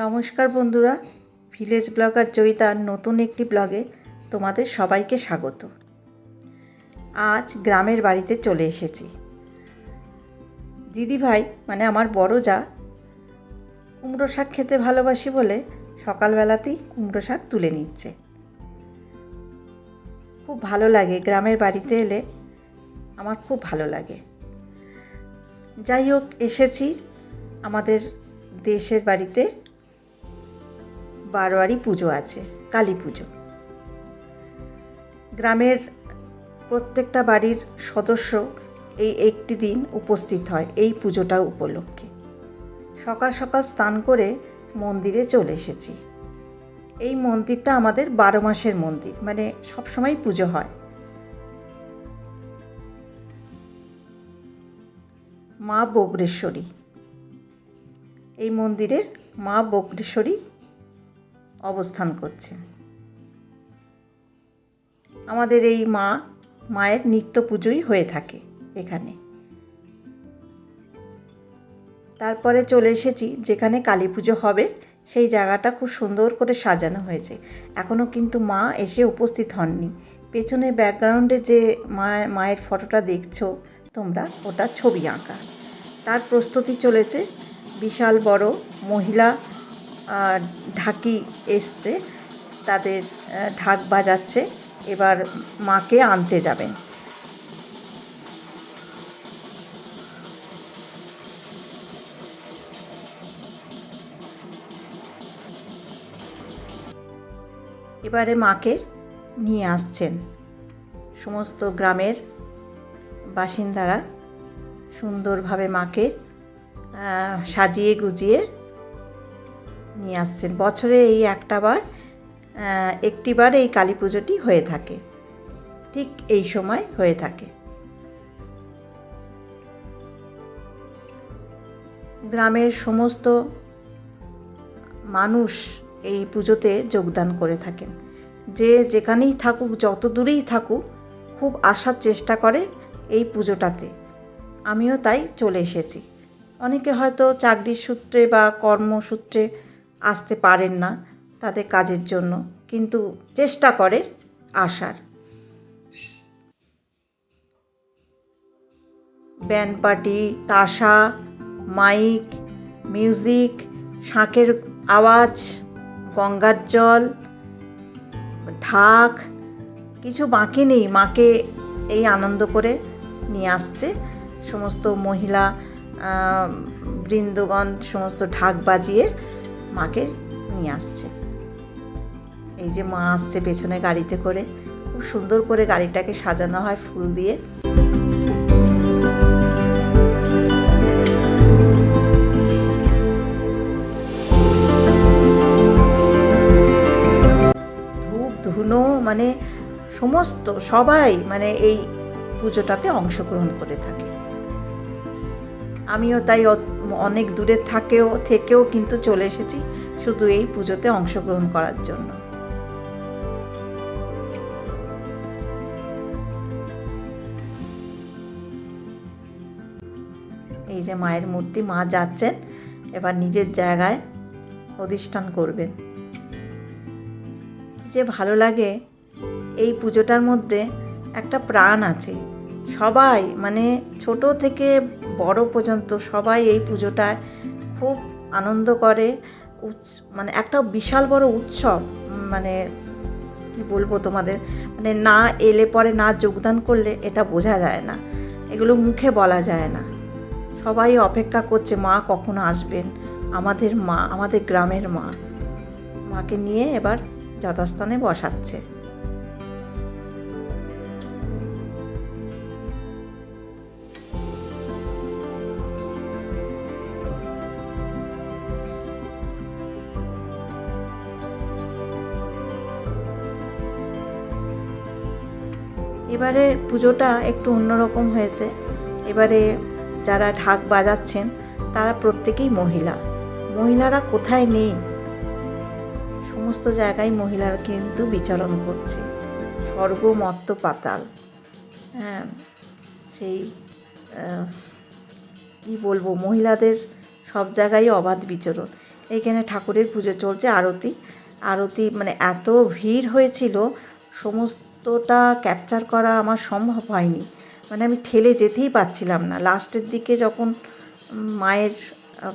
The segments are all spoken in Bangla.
নমস্কার বন্ধুরা, ভিলেজ ব্লগার জয়িতার নতুন একটি ব্লগে তোমাদের সবাইকে স্বাগত। আজ গ্রামের বাড়িতে চলে এসেছি। দিদি ভাই মানে আমার বড় যা, কুমড়ো শাক খেতে ভালোবাসি বলে সকালবেলাতেই কুমড়ো শাক তুলে নিচ্ছে। খুব ভালো লাগে, গ্রামের বাড়িতে এলে আমার খুব ভালো লাগে। যাই হোক, এসেছি আমাদের দেশের বাড়িতে বারোয়ারি পুজো আছে, কালী পুজো। গ্রামের প্রত্যেকটা বাড়ির সদস্য এই একটি দিন উপস্থিত হয় এই পুজোটা উপলক্ষে। সকাল সকাল স্নান করে মন্দিরে চলে এসেছি। এই মন্দিরটা আমাদের বারো মাসের মন্দির মানে সবসময় পুজো হয়। মা বগ্রেশ্বরী এই মন্দিরে মা বগ্রেশ্বরী অবস্থান করছে। আমাদের এই মা, মায়ের নিত্য পুজোই হয়ে থাকে এখানে। তারপরে চলে এসেছি, যেখানে কালী পুজো হবে, সেই জায়গাটা খুব সুন্দর করে সাজানো হয়েছে। এখনও কিন্তু মা এসে উপস্থিত হননি। পেছনে ব্যাকগ্রাউন্ডে যে মা মায়ের ফটোটা দেখছ তোমরা, ওটা ছবি আঁকা। তার প্রস্তুতি চলেছে বিশাল বড় মহিলা ঢাকি এসছে, তাদের ঢাক বাজাচ্ছে, এবার মাকে আনতে যাবেন। এবারে মাকে নিয়ে আসছেন সমস্ত গ্রামের বাসিন্দারা। সুন্দরভাবে মাকে সাজিয়ে গুজিয়ে নিয়ে আসছেন। বছরে এই একটা বার একটিবার এই কালী পুজোটি হয়ে থাকে। ঠিক এই সময় হয়ে থাকে। গ্রামের সমস্ত মানুষ এই পুজোতে যোগদান করে থাকেন। যে যেখানেই থাকুক, যত দূরেই থাকুক, খুব আসার চেষ্টা করে এই পুজোটাতে। আমিও তাই চলে এসেছি। অনেকে হয়তো চাকরির সূত্রে বা কর্মসূত্রে আসতে পারেন না তাদের কাজের জন্য, কিন্তু চেষ্টা করে আসার। ব্যান্ড পার্টি, তাসা, মাইক, মিউজিক, শাঁখের আওয়াজ, গঙ্গার জল, ঢাক, কিছু বাকি নেই। মাকে এই আনন্দ করে নিয়ে আসছে সমস্ত মহিলা বৃন্দগণ, সমস্ত ঢাক বাজিয়ে মাকে নিয়ে আসছে। এই যে মা আসছে পেছনে গাড়িতে করে। খুব সুন্দর করে গাড়িটাকে সাজানো হয় ফুল দিয়ে। ধূপ, ধুনো মানে সমস্ত সবাই মানে এই পুজোটাতে অংশগ্রহণ করে থাকে। আমিও তাই অনেক দূরে থাকেও, থেকেও কিন্তু চলে এসেছি শুধু এই পুজোতে অংশগ্রহণ করার জন্য। এই যে মায়ের মূর্তি, মা যাচ্ছেন, এবার নিজের জায়গায় অধিষ্ঠান করবেন। যে ভালো লাগে, এই পুজোটার মধ্যে একটা প্রাণ আছে। সবাই মানে ছোট থেকে বড় পর্যন্ত সবাই এই পুজোটায় খুব আনন্দ করে। মানে একটা বিশাল বড় উৎসব মানে কি বলব তোমাদের মানে না এলে পরে না যোগদান করলে এটা বোঝা যায় না। এগুলো মুখে বলা যায় না। সবাই অপেক্ষা করছে, মা কখন আসবেন? আমাদের মা, আমাদের গ্রামের মা। মাকে নিয়ে এবার যথাস্থানে বসাচ্ছে। এবারে পুজোটা একটু অন্যরকম হয়েছে। এবারে যারা ঢাক বাজাচ্ছেন, তারা প্রত্যেকেই মহিলা। মহিলারা কোথায় নেই? সমস্ত জায়গায় মহিলারা কিন্তু বিচরণ করছে। স্বর্গ মত্ত পাতাল। হ্যাঁ সেই কি বলব, মহিলাদের সব জায়গায় অবাধ বিচরণ। এইখানে ঠাকুরের পুজো চলছে, আরতি। আরতি মানে এত ভিড় হয়েছিল সমস্তটা ক্যাপচার করা আমার সম্ভব হয়নি। মানে আমি ঠেলে যেতেই পারছিলাম না। লাস্টের দিকে যখন মায়ের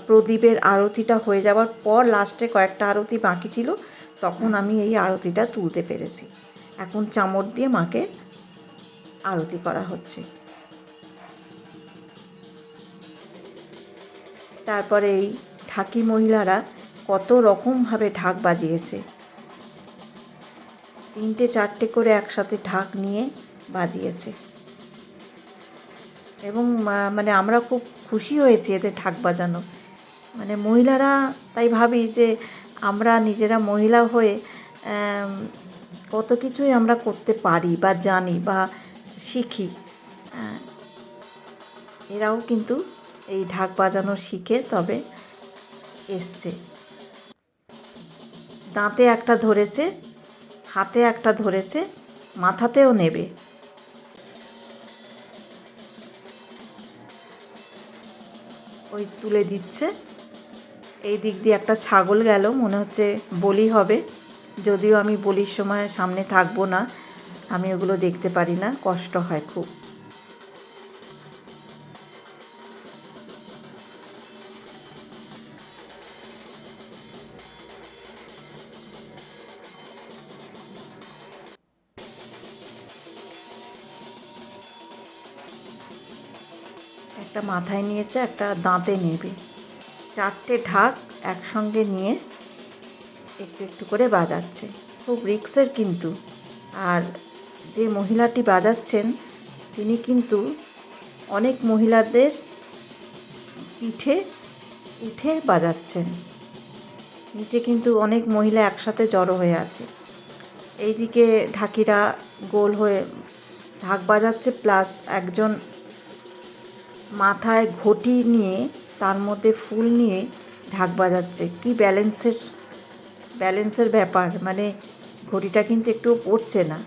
প্রদীপের আরতিটা হয়ে যাওয়ার পর লাস্টে কয়েকটা আরতি বাকি ছিল, তখন আমি এই আরতিটা তুলতে পেরেছি। এখন চামড় দিয়ে মাকে আরতি করা হচ্ছে। তারপরে এই ঢাকি মহিলারা কত রকমভাবে ঢাক বাজিয়েছে। তিনটে চারটে করে একসাথে ঢাক নিয়ে বাজিয়েছে। এবং মানে আমরা খুব খুশি হয়েছি এদের ঢাক বাজানো। মানে মহিলারা তাই ভাবি যে আমরা নিজেরা মহিলা হয়ে কত কিছুই আমরা করতে পারি বা জানি বা শিখি। এরাও কিন্তু এই ঢাক বাজানো শিখে তবে এসছে। দাঁতে একটা ধরেছে হাতে একটা ধরেছে, মাথাতেও নেবে। ওই তুলে দিচ্ছে। এই দিক দিয়ে একটা ছাগল গেল, মনে হচ্ছে বলি হবে। যদিও আমি বলির সময় সামনে থাকব না, আমি ওগুলো দেখতে পারি না, কষ্ট হয় খুব। একটা মাথায় নিয়েছে, একটা দাঁতে নেবে। চারটে ঢাক একসঙ্গে নিয়ে একটু একটু করে বাজাচ্ছে। খুব রিক্সের কিন্তু। আর যে মহিলাটি বাজাচ্ছেন, তিনি কিন্তু অনেক মহিলাদের পিঠে উঠে বাজাচ্ছেন। নিচে কিন্তু অনেক মহিলা একসাথে জড়ো হয়ে আছে। এইদিকে ঢাকিরা গোল হয়ে ঢাক বাজাচ্ছে, প্লাস একজন মাথায় ঘটি নিয়ে, তার মধ্যে ফুল নিয়ে ঢাক বাজাচ্ছে। কি ব্যালেন্সের ব্যালেন্সের ব্যাপার? মানে ঘটিটা কিন্তু একটুও পড়ছে না।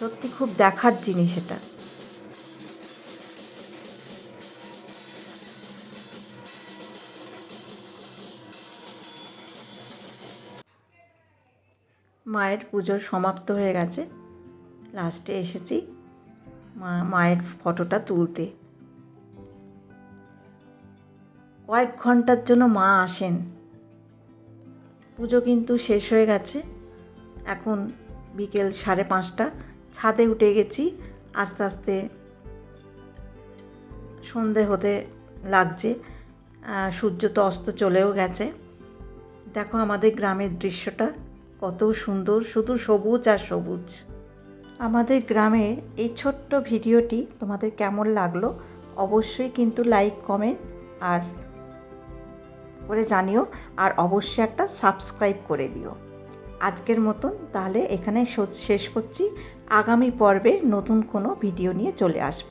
সত্যি খুব দেখার জিনিস এটা। মায়ের পুজো সমাপ্ত হয়ে গেছে। লাস্টে এসেছি। মায়ের ফটোটা তুলতে। কয়েক ঘণ্টার জন্য মা আসেন। পুজো কিন্তু শেষ হয়ে গেছে। এখন বিকেল সাড়ে পাঁচটা। ছাদে উঠে গেছি। আস্তে আস্তে সন্ধে হতে লাগছে। সূর্য তো অস্ত চলেও গেছে। দেখো আমাদের গ্রামের দৃশ্যটা। কত সুন্দর। শুধু সবুজ আর সবুজ। আমাদের গ্রামের এই ছোট্ট ভিডিওটি তোমাদের কেমন লাগল অবশ্যই কিন্তু লাইক, কমেন্ট আর করে জানিও আর অবশ্যই একটা সাবস্ক্রাইব করে দিও। আজকের মতন তাহলে এখানে শেষ করছি। আগামী পর্বে নতুন কোনো ভিডিও নিয়ে চলে আসব।